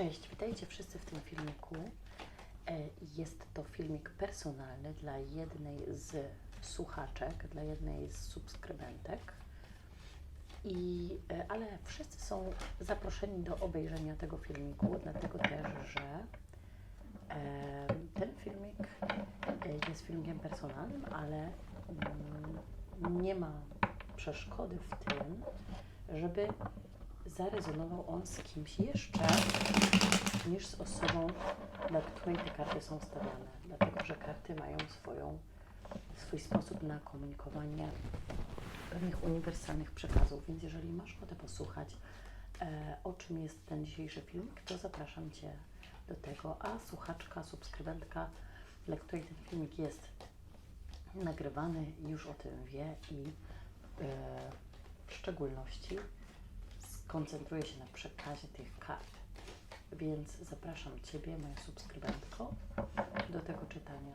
Cześć, witajcie wszyscy w tym filmiku. E, Jest to filmik personalny dla jednej z słuchaczek, dla jednej z subskrybentek. I, e, ale wszyscy są zaproszeni do obejrzenia tego filmiku, dlatego też, że e, ten filmik jest filmikiem personalnym, ale mm, nie ma przeszkody w tym, żeby zarezonował on z kimś jeszcze niż z osobą, dla której te karty są stawiane. Dlatego, że karty mają swoją, swój sposób na komunikowanie pewnych uniwersalnych przekazów. Więc jeżeli masz ochotę posłuchać, e, o czym jest ten dzisiejszy filmik, to zapraszam Cię do tego. A słuchaczka, subskrybentka, dla której ten filmik jest nagrywany, już o tym wie i e, w szczególności skoncentruje się na przekazie tych kart. Więc zapraszam Ciebie, moja subskrybentko, do tego czytania.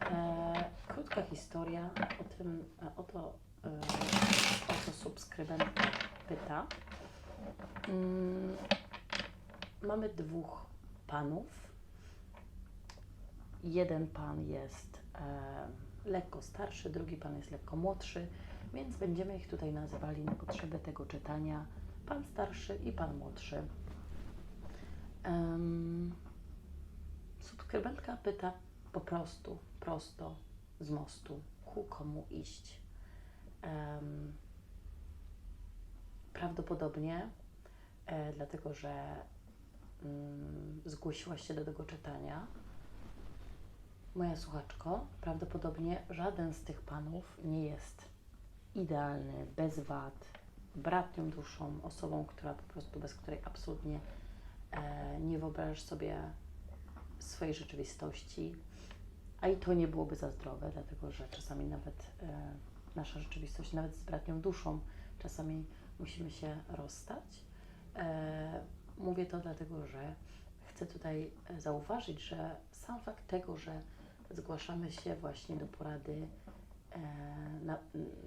E, krótka historia o tym, e, o to, e, o co subskrybentka pyta. Mm, mamy dwóch panów. Jeden pan jest e, lekko starszy, drugi pan jest lekko młodszy, więc będziemy ich tutaj nazywali na potrzeby tego czytania pan starszy i pan młodszy. Um, subskrybentka pyta po prostu, prosto z mostu, ku komu iść. Em, prawdopodobnie e, dlatego, że mm, zgłosiłaś się do tego czytania. Moja słuchaczko, prawdopodobnie żaden z tych panów nie jest idealny, bez wad, bratnią duszą, osobą, która po prostu, bez której absolutnie e, nie wyobrażasz sobie swojej rzeczywistości, a i to nie byłoby za zdrowe, dlatego że czasami nawet e, nasza rzeczywistość, nawet z bratnią duszą, czasami musimy się rozstać. E, mówię to dlatego, że chcę tutaj e, zauważyć, że sam fakt tego, że zgłaszamy się właśnie do porady, e, na,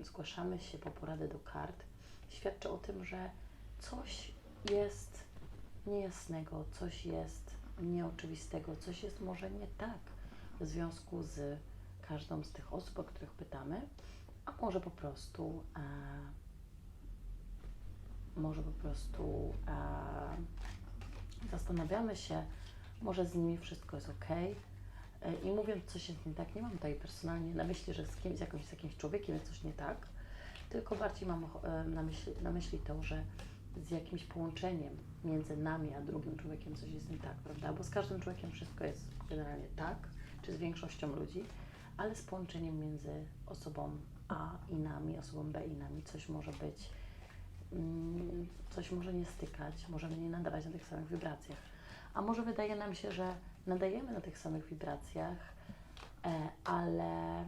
zgłaszamy się po poradę do kart, świadczy o tym, że coś jest niejasnego, coś jest nieoczywistego, coś jest może nie tak w związku z każdą z tych osób, o których pytamy, a może po prostu, e, może po prostu e, zastanawiamy się, może z nimi wszystko jest ok. E, I mówiąc, coś jest nie tak, nie mam tutaj personalnie na myśli, że z kimś, jakimś, z jakimś człowiekiem jest coś nie tak, tylko bardziej mam e, na myśli, na myśli to, że z jakimś połączeniem między nami a drugim człowiekiem coś jest nie tak, prawda? Bo z każdym człowiekiem wszystko jest generalnie tak, czy z większością ludzi, ale z połączeniem między osobą A i nami, osobą B i nami coś może być, mm, coś może nie stykać, możemy nie nadawać na tych samych wibracjach. A może wydaje nam się, że nadajemy na tych samych wibracjach, e, ale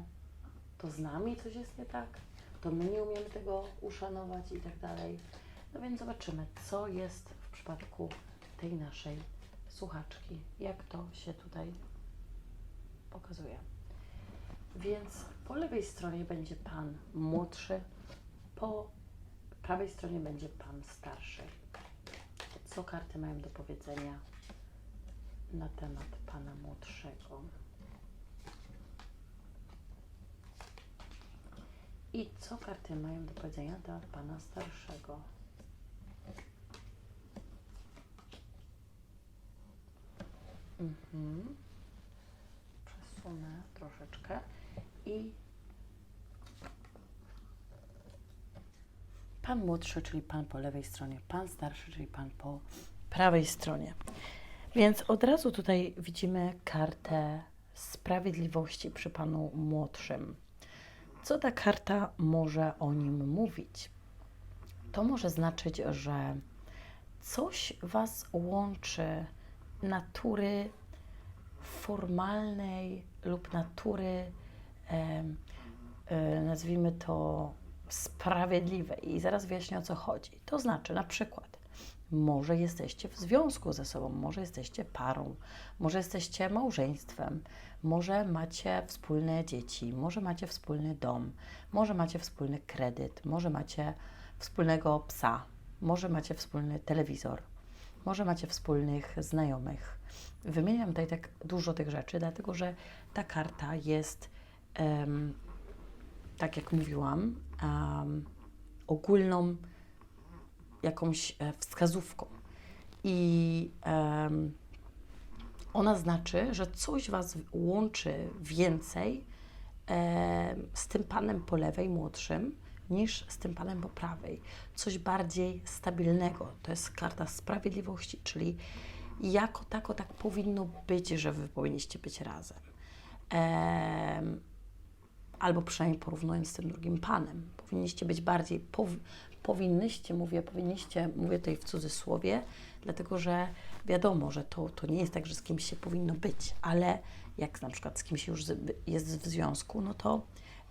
to z nami coś jest nie tak, to my nie umiemy tego uszanować i tak dalej. No więc zobaczymy, co jest w przypadku tej naszej słuchaczki, jak to się tutaj pokazuje. Więc po lewej stronie będzie pan młodszy, po prawej stronie będzie pan starszy. Co karty mają do powiedzenia na temat pana młodszego? I co karty mają do powiedzenia temat pana starszego? Mhm. Przesunę troszeczkę i pan młodszy, czyli pan po lewej stronie, pan starszy, czyli pan po prawej stronie. Więc od razu tutaj widzimy kartę sprawiedliwości przy panu młodszym. Co ta karta może o nim mówić? To może znaczyć, że coś Was łączy natury formalnej lub natury, em, e, nazwijmy to, sprawiedliwej. I zaraz wyjaśnię o co chodzi. To znaczy, na przykład, może jesteście w związku ze sobą, może jesteście parą, może jesteście małżeństwem, może macie wspólne dzieci, może macie wspólny dom, może macie wspólny kredyt, może macie wspólnego psa, może macie wspólny telewizor, może macie wspólnych znajomych. Wymieniam tutaj tak dużo tych rzeczy, dlatego że ta karta jest, em, tak jak mówiłam, em, ogólną jakąś e, wskazówką. I em, ona znaczy, że coś Was łączy więcej em, z tym panem po lewej, młodszym, niż z tym panem po prawej. Coś bardziej stabilnego. To jest karta sprawiedliwości, czyli jako tako tak powinno być, że Wy powinniście być razem. Em, albo przynajmniej porównując z tym drugim panem. Powinniście być bardziej, powinnyście, mówię, powinniście, mówię tutaj w cudzysłowie, dlatego że wiadomo, że to, to nie jest tak, że z kimś się powinno być, ale jak na przykład z kimś już jest w związku, no to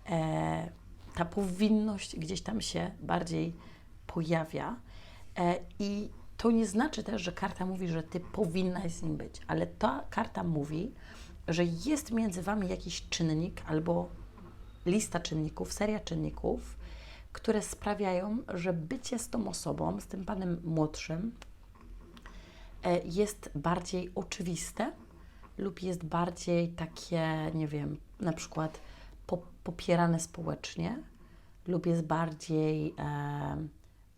e, ta powinność gdzieś tam się bardziej pojawia. E, i to nie znaczy też, że karta mówi, że ty powinnaś z nim być, ale ta karta mówi, że jest między wami jakiś czynnik albo lista czynników, seria czynników, które sprawiają, że bycie z tą osobą, z tym panem młodszym, e, jest bardziej oczywiste lub jest bardziej takie, nie wiem, na przykład po, popierane społecznie, lub jest bardziej e,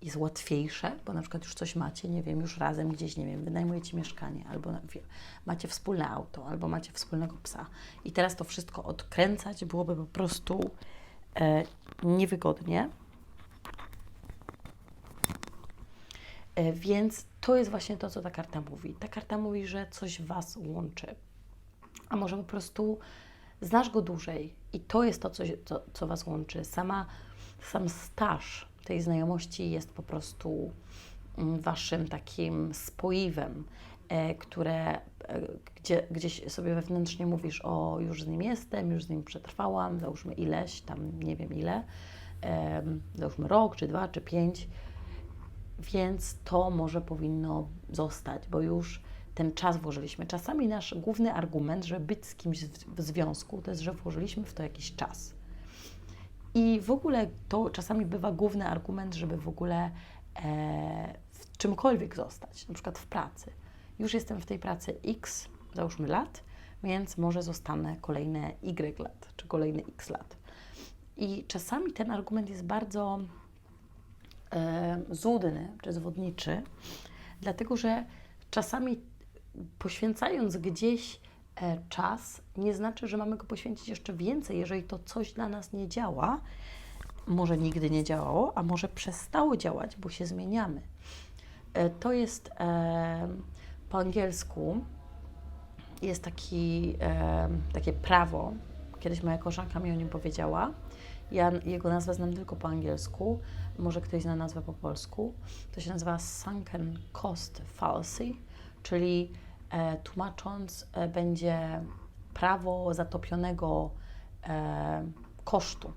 jest łatwiejsze, bo na przykład już coś macie, nie wiem, już razem gdzieś, nie wiem, wynajmujecie mieszkanie, albo macie wspólne auto, albo macie wspólnego psa. I teraz to wszystko odkręcać byłoby po prostu e, niewygodnie. Więc to jest właśnie to, co ta karta mówi. Ta karta mówi, że coś Was łączy. A może po prostu znasz go dłużej i to jest to, co, co, co Was łączy. Sama, sam staż tej znajomości jest po prostu mm, Waszym takim spoiwem, e, które, e, gdzie, gdzieś sobie wewnętrznie mówisz, o już z nim jestem, już z nim przetrwałam, załóżmy ileś, tam nie wiem ile, załóżmy rok, czy dwa, czy pięć, więc to może powinno zostać, bo już ten czas włożyliśmy. Czasami nasz główny argument, żeby być z kimś w, związku, to jest, że włożyliśmy w to jakiś czas. I w ogóle to czasami bywa główny argument, żeby w ogóle e, w czymkolwiek zostać, na przykład w pracy. Już jestem w tej pracy x, załóżmy lat, więc może zostanę kolejne y lat, czy kolejne x lat. I czasami ten argument jest bardzo złudny czy zwodniczy, dlatego że czasami poświęcając gdzieś e, czas, nie znaczy, że mamy go poświęcić jeszcze więcej, jeżeli to coś dla nas nie działa. Może nigdy nie działało, a może przestało działać, bo się zmieniamy. E, to jest e, po angielsku jest taki, e, takie prawo. Kiedyś moja koleżanka mi o nim powiedziała. Ja jego nazwę znam tylko po angielsku, może ktoś zna nazwę po polsku. To się nazywa Sunken Cost Fallacy, czyli e, tłumacząc e, będzie prawo zatopionego e, kosztu.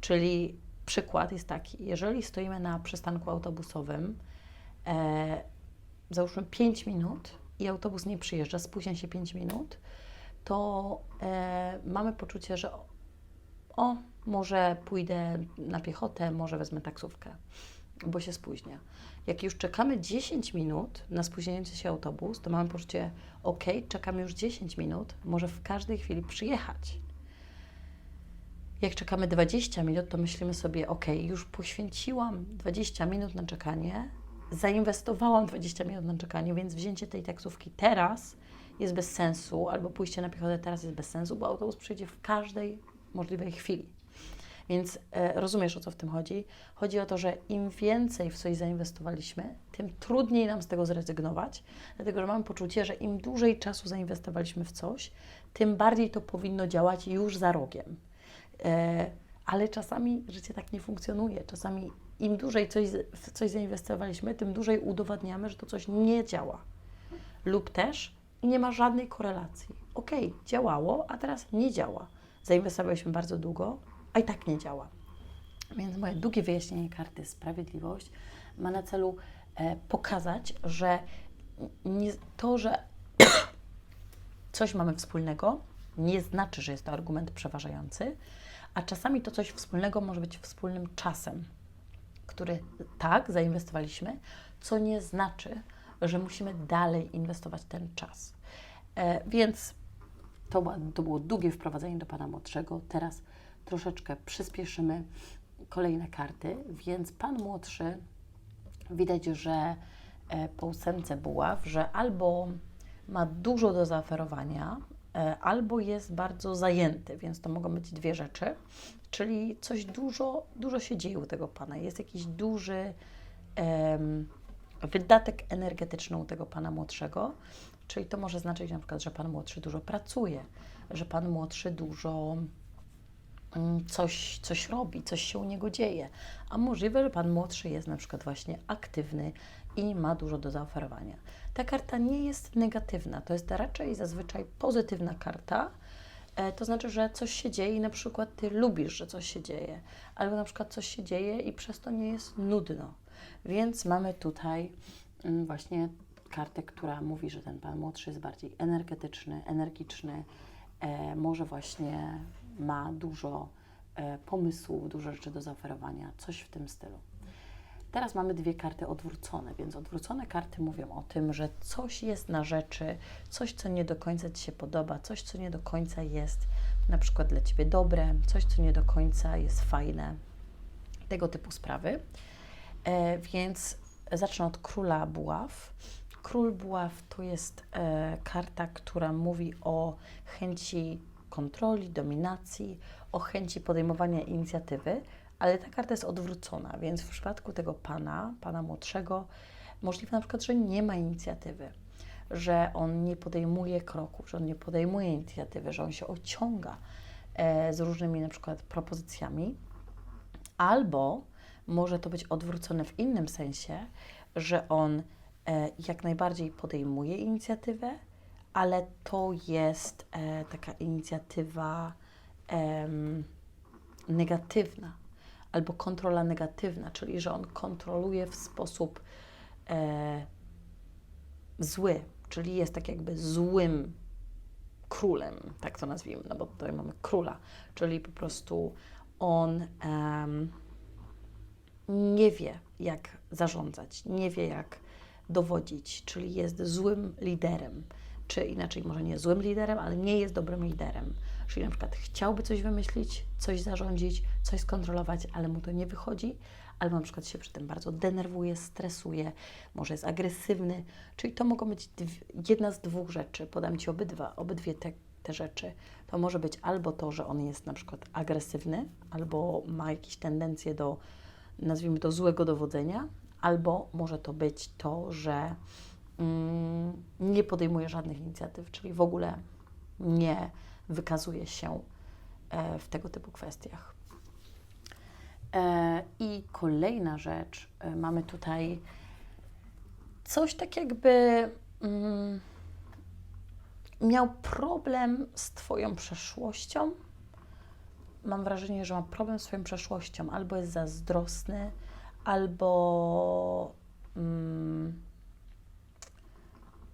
Czyli przykład jest taki, jeżeli stoimy na przystanku autobusowym, e, załóżmy 5 minut i autobus nie przyjeżdża, spóźnia się 5 minut, to e, mamy poczucie, że o, może pójdę na piechotę, może wezmę taksówkę, bo się spóźnia. Jak już czekamy 10 minut na spóźniający się autobus, to mamy poczucie, ok, czekamy już 10 minut, może w każdej chwili przyjechać. Jak czekamy 20 minut, to myślimy sobie, ok, już poświęciłam 20 minut na czekanie, zainwestowałam 20 minut na czekanie, więc wzięcie tej taksówki teraz jest bez sensu, albo pójście na piechotę teraz jest bez sensu, bo autobus przyjdzie w każdej możliwej chwili. Więc e, rozumiesz, o co w tym chodzi? Chodzi o to, że im więcej w coś zainwestowaliśmy, tym trudniej nam z tego zrezygnować, dlatego że mam poczucie, że im dłużej czasu zainwestowaliśmy w coś, tym bardziej to powinno działać już za rogiem. E, ale czasami życie tak nie funkcjonuje. Czasami im dłużej coś, w coś zainwestowaliśmy, tym dłużej udowadniamy, że to coś nie działa. Lub też nie ma żadnej korelacji. Ok, działało, a teraz nie działa. Zainwestowaliśmy bardzo długo, a i tak nie działa. Więc moje długie wyjaśnienie karty Sprawiedliwość ma na celu e, pokazać, że nie, to, że coś mamy wspólnego, nie znaczy, że jest to argument przeważający, a czasami to coś wspólnego może być wspólnym czasem, który tak zainwestowaliśmy, co nie znaczy, że musimy dalej inwestować ten czas. E, więc to, to było długie wprowadzenie do Pana Młodszego. Teraz troszeczkę przyspieszymy kolejne karty, więc Pan Młodszy widać, że e, po ósemce buław, że albo ma dużo do zaoferowania, e, albo jest bardzo zajęty, więc to mogą być dwie rzeczy, czyli coś dużo, dużo się dzieje u tego Pana, jest jakiś duży em, wydatek energetyczny u tego Pana Młodszego, czyli to może znaczyć na przykład, że Pan Młodszy dużo pracuje, że Pan Młodszy dużo mm, coś, coś robi, coś się u niego dzieje. A możliwe, że pan młodszy jest na przykład właśnie aktywny i ma dużo do zaoferowania. Ta karta nie jest negatywna, to jest raczej zazwyczaj pozytywna karta. E, To znaczy, że coś się dzieje i na przykład ty lubisz, że coś się dzieje, albo na przykład coś się dzieje i przez to nie jest nudno. Więc mamy tutaj mm, właśnie kartę, która mówi, że ten pan młodszy jest bardziej energetyczny, energiczny, e, może właśnie ma dużo e, pomysłów, dużo rzeczy do zaoferowania, coś w tym stylu. Teraz mamy dwie karty odwrócone, więc odwrócone karty mówią o tym, że coś jest na rzeczy, coś, co nie do końca Ci się podoba, coś, co nie do końca jest na przykład dla Ciebie dobre, coś, co nie do końca jest fajne, tego typu sprawy. E, więc zacznę od króla buław. Król buław to jest e, karta, która mówi o chęci kontroli, dominacji, o chęci podejmowania inicjatywy, ale ta karta jest odwrócona, więc w przypadku tego pana, pana młodszego, możliwe na przykład, że nie ma inicjatywy, że on nie podejmuje kroków, że on nie podejmuje inicjatywy, że on się ociąga e, z różnymi na przykład propozycjami, albo może to być odwrócone w innym sensie, że on jak najbardziej podejmuje inicjatywę, ale to jest e, taka inicjatywa negatywna albo kontrola negatywna, czyli że on kontroluje w sposób e, zły, czyli jest tak jakby złym królem, tak to nazwijmy, no bo tutaj mamy króla, czyli po prostu on nie wie, jak zarządzać, nie wie, jak dowodzić, czyli jest złym liderem, czy inaczej, może nie złym liderem, ale nie jest dobrym liderem. Czyli na przykład chciałby coś wymyślić, coś zarządzić, coś skontrolować, ale mu to nie wychodzi, albo na przykład się przy tym bardzo denerwuje, stresuje, może jest agresywny. Czyli to mogą być jedna z dwóch rzeczy. Podam Ci obydwa, obydwie te, te rzeczy. To może być albo to, że on jest na przykład agresywny, albo ma jakieś tendencje do, nazwijmy to, złego dowodzenia, albo może to być to, że mm, nie podejmuje żadnych inicjatyw, czyli w ogóle nie wykazuje się e, w tego typu kwestiach. E, I kolejna rzecz, e, mamy tutaj coś tak jakby mm, miał problem z Twoją przeszłością. Mam wrażenie, że ma problem z Twoją przeszłością, albo jest zazdrosny, albo mm,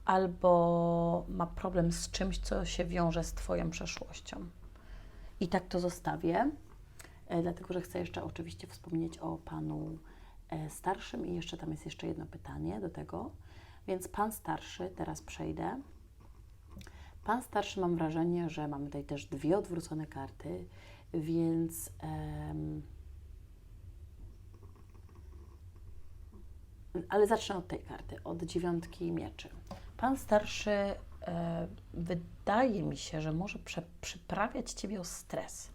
albo ma problem z czymś, co się wiąże z Twoją przeszłością. I tak to zostawię, e, dlatego że chcę jeszcze oczywiście wspomnieć o Panu e, starszym i jeszcze tam jest jeszcze jedno pytanie do tego. Więc Pan starszy, teraz przejdę. Pan starszy mam wrażenie, że mamy tutaj też dwie odwrócone karty, więc em, ale zacznę od tej karty, od dziewiątki mieczy. Pan starszy e, wydaje mi się, że może prze, przyprawiać Ciebie o stres.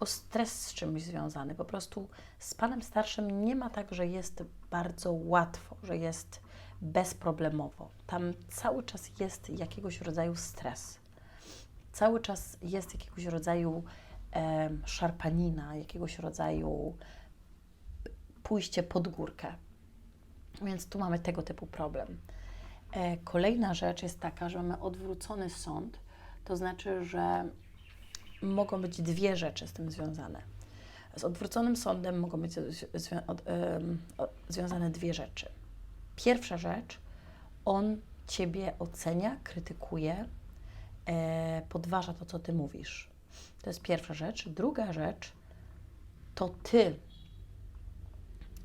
O stres z czymś związany. Po prostu z Panem starszym nie ma tak, że jest bardzo łatwo, że jest bezproblemowo. Tam cały czas jest jakiegoś rodzaju stres. Cały czas jest jakiegoś rodzaju e, szarpanina, jakiegoś rodzaju pójście pod górkę. Więc tu mamy tego typu problem. E, Kolejna rzecz jest taka, że mamy odwrócony sąd, to znaczy, że mogą być dwie rzeczy z tym związane. Z odwróconym sądem mogą być zwi- zwi- od, związane dwie rzeczy. Pierwsza rzecz, on ciebie ocenia, krytykuje, e, podważa to, co ty mówisz. To jest pierwsza rzecz. Druga rzecz, to ty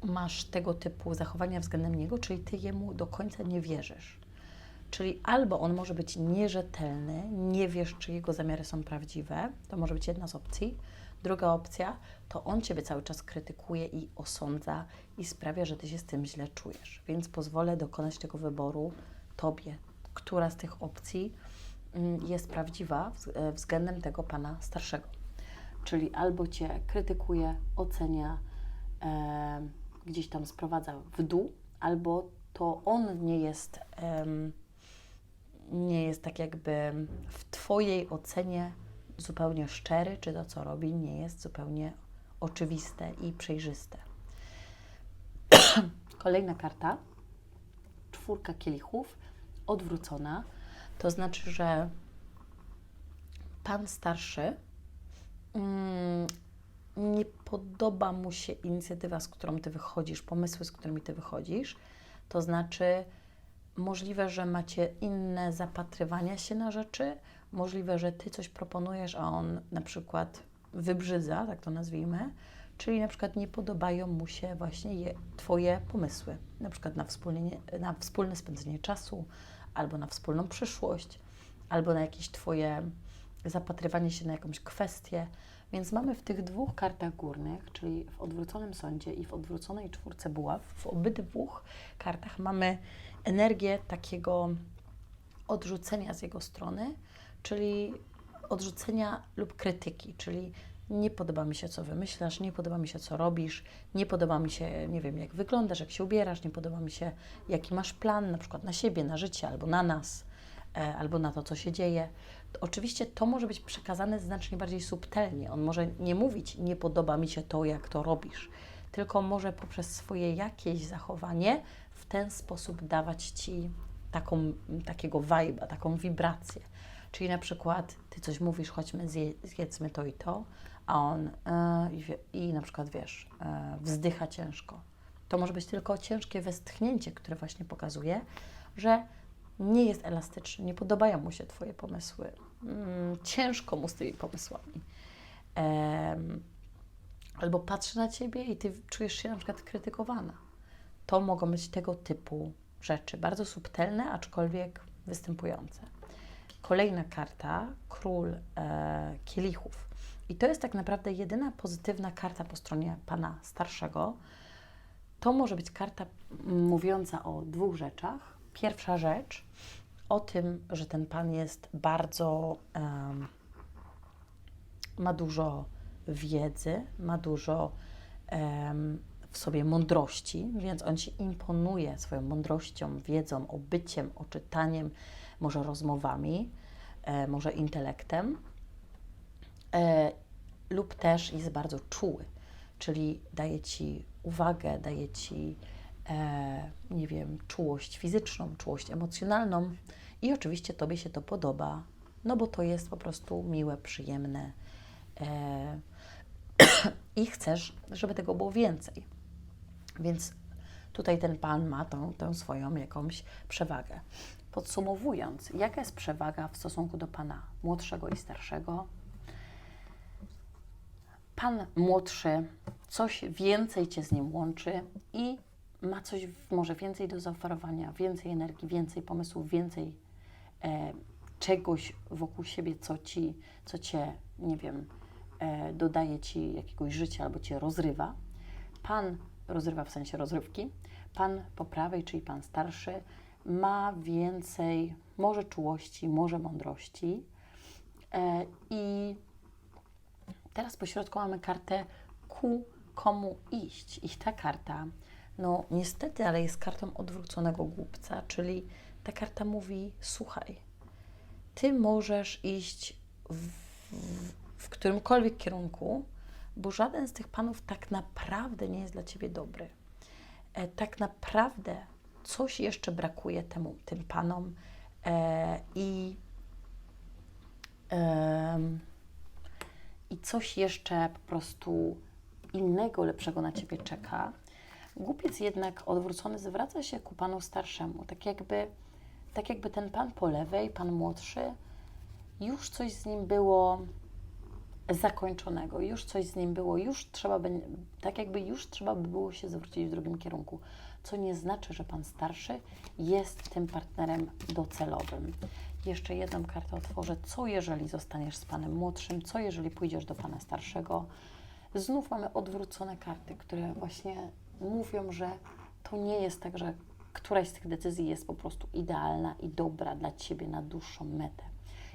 masz tego typu zachowania względem niego, czyli ty jemu do końca nie wierzysz. Czyli albo on może być nierzetelny, nie wiesz, czy jego zamiary są prawdziwe, to może być jedna z opcji. Druga opcja to on ciebie cały czas krytykuje i osądza i sprawia, że ty się z tym źle czujesz. Więc pozwolę dokonać tego wyboru tobie, która z tych opcji mm, jest prawdziwa e, względem tego pana starszego. Czyli albo cię krytykuje, ocenia, gdzieś tam sprowadza w dół, albo to on nie jest, em, nie jest tak jakby w Twojej ocenie zupełnie szczery, czy to, co robi, nie jest zupełnie oczywiste i przejrzyste. Kolejna karta, czwórka kielichów, odwrócona, to znaczy, że pan starszy mm, nie podoba mu się inicjatywa, z którą ty wychodzisz, pomysły, z którymi ty wychodzisz. To znaczy, możliwe, że macie inne zapatrywania się na rzeczy, możliwe, że ty coś proponujesz, a on na przykład wybrzydza, tak to nazwijmy, czyli na przykład nie podobają mu się właśnie je, twoje pomysły, na przykład na, wspólnie, na wspólne spędzenie czasu, albo na wspólną przyszłość, albo na jakieś twoje zapatrywanie się na jakąś kwestię. Więc mamy w tych dwóch kartach górnych, czyli w odwróconym sądzie i w odwróconej czwórce buław, w obydwu kartach mamy energię takiego odrzucenia z jego strony, czyli odrzucenia lub krytyki, czyli nie podoba mi się, co wymyślasz, nie podoba mi się, co robisz, nie podoba mi się, nie wiem, jak wyglądasz, jak się ubierasz, nie podoba mi się, jaki masz plan, na przykład na siebie, na życie, albo na nas, albo na to, co się dzieje. Oczywiście to może być przekazane znacznie bardziej subtelnie. On może nie mówić, nie podoba mi się to, jak to robisz, tylko może poprzez swoje jakieś zachowanie w ten sposób dawać Ci taką, takiego vibe'a, taką wibrację. Czyli na przykład Ty coś mówisz, chodźmy, zje, zjedzmy to i to, a on e, i na przykład, wiesz, e, wzdycha ciężko. To może być tylko ciężkie westchnięcie, które właśnie pokazuje, że nie jest elastyczny, nie podobają mu się Twoje pomysły. Mm, ciężko mu z tymi pomysłami. Albo patrzy na Ciebie i Ty czujesz się na przykład krytykowana. To mogą być tego typu rzeczy, bardzo subtelne, aczkolwiek występujące. Kolejna karta, król e, kielichów. I to jest tak naprawdę jedyna pozytywna karta po stronie pana starszego. To może być karta mówiąca o dwóch rzeczach. Pierwsza rzecz o tym, że ten pan jest bardzo, em, ma dużo wiedzy, ma dużo em, w sobie mądrości, więc on ci imponuje swoją mądrością, wiedzą, obyciem, oczytaniem, może rozmowami, e, może intelektem, e, lub też jest bardzo czuły, czyli daje ci uwagę, daje ci, nie wiem, czułość fizyczną, czułość emocjonalną i oczywiście tobie się to podoba, no bo to jest po prostu miłe, przyjemne e, i chcesz, żeby tego było więcej. Więc tutaj ten pan ma tą, tę swoją jakąś przewagę. Podsumowując, jaka jest przewaga w stosunku do pana młodszego i starszego? Pan młodszy, coś więcej cię z nim łączy i ma coś może więcej do zaoferowania, więcej energii, więcej pomysłów, więcej e, czegoś wokół siebie, co ci, co cię, nie wiem, e, dodaje ci jakiegoś życia albo cię rozrywa. Pan rozrywa w sensie rozrywki. Pan po prawej, czyli pan starszy, ma więcej może czułości, może mądrości. E, I teraz po środku mamy kartę ku komu iść. I ta karta, no niestety, ale jest kartą odwróconego głupca, czyli ta karta mówi: słuchaj, ty możesz iść w, w, w którymkolwiek kierunku, bo żaden z tych panów tak naprawdę nie jest dla ciebie dobry. E, tak naprawdę coś jeszcze brakuje temu, tym panom e, i, em, i coś jeszcze po prostu innego, lepszego na ciebie czeka. Głupiec jednak odwrócony zwraca się ku panu starszemu, tak jakby, tak jakby ten pan po lewej, pan młodszy, już coś z nim było zakończonego, już coś z nim było, już trzeba by, tak jakby już trzeba by było się zwrócić w drugim kierunku, co nie znaczy, że Pan starszy jest tym partnerem docelowym. Jeszcze jedną kartę otworzę. Co jeżeli zostaniesz z Panem młodszym? Co jeżeli pójdziesz do Pana starszego? Znów mamy odwrócone karty, które właśnie mówią, że to nie jest tak, że któraś z tych decyzji jest po prostu idealna i dobra dla Ciebie na dłuższą metę.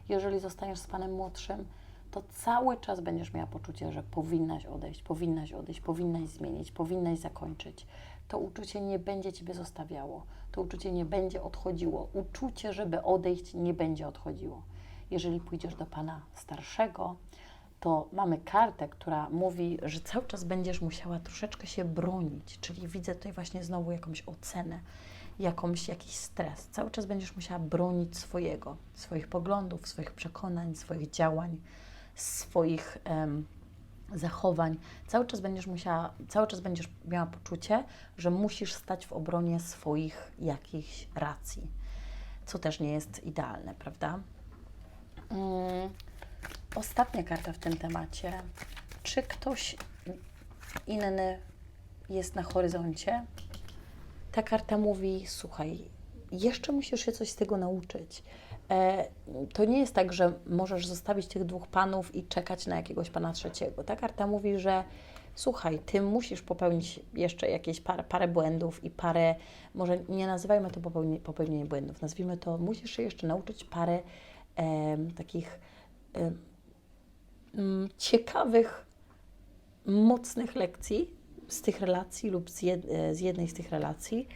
Jeżeli zostaniesz z Panem młodszym, to cały czas będziesz miała poczucie, że powinnaś odejść, powinnaś odejść, powinnaś zmienić, powinnaś zakończyć. To uczucie nie będzie Ciebie zostawiało, to uczucie nie będzie odchodziło. Uczucie, żeby odejść, nie będzie odchodziło. Jeżeli pójdziesz do Pana starszego, to mamy kartę, która mówi, że cały czas będziesz musiała troszeczkę się bronić, czyli widzę tutaj właśnie znowu jakąś ocenę, jakąś, jakiś stres. Cały czas będziesz musiała bronić swojego, swoich poglądów, swoich przekonań, swoich działań, swoich em, zachowań. Cały czas będziesz musiała, cały czas będziesz miała poczucie, że musisz stać w obronie swoich jakichś racji, co też nie jest idealne, prawda? Mm. Ostatnia karta w tym temacie. Czy ktoś inny jest na horyzoncie? Ta karta mówi: Słuchaj, jeszcze musisz się coś z tego nauczyć. E, to nie jest tak, że możesz zostawić tych dwóch panów i czekać na jakiegoś pana trzeciego. Ta karta mówi, że słuchaj, ty musisz popełnić jeszcze jakieś parę, parę błędów i parę, może nie nazywajmy to popełni, popełnienie błędów, nazwijmy to, musisz się jeszcze nauczyć parę e, takich e, ciekawych, mocnych lekcji z tych relacji lub z, jed, z jednej z tych relacji,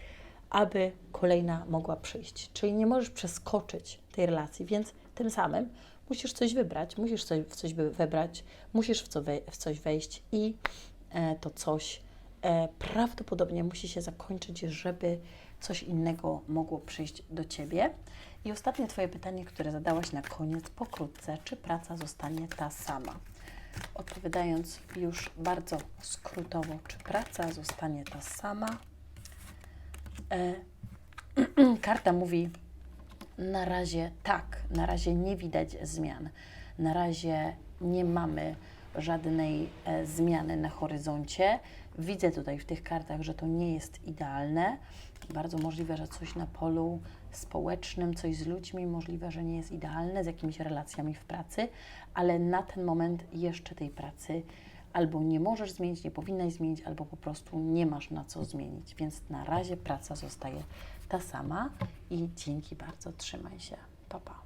aby kolejna mogła przyjść. Czyli nie możesz przeskoczyć tej relacji, więc tym samym musisz coś wybrać, musisz coś, w coś wy- wybrać, musisz w, co we, w coś wejść i e, to coś e, prawdopodobnie musi się zakończyć, żeby coś innego mogło przyjść do Ciebie. I ostatnie Twoje pytanie, które zadałaś na koniec, pokrótce, czy praca zostanie ta sama? Odpowiadając już bardzo skrótowo, czy praca zostanie ta sama? E, karta mówi na razie tak, na razie nie widać zmian, na razie nie mamy żadnej e, zmiany na horyzoncie. Widzę tutaj w tych kartach, że to nie jest idealne. Bardzo możliwe, że coś na polu społecznym, coś z ludźmi, możliwe, że nie jest idealne, z jakimiś relacjami w pracy, ale na ten moment jeszcze tej pracy albo nie możesz zmienić, nie powinnaś zmienić, albo po prostu nie masz na co zmienić. Więc na razie praca zostaje ta sama i dzięki bardzo, trzymaj się. Pa, pa.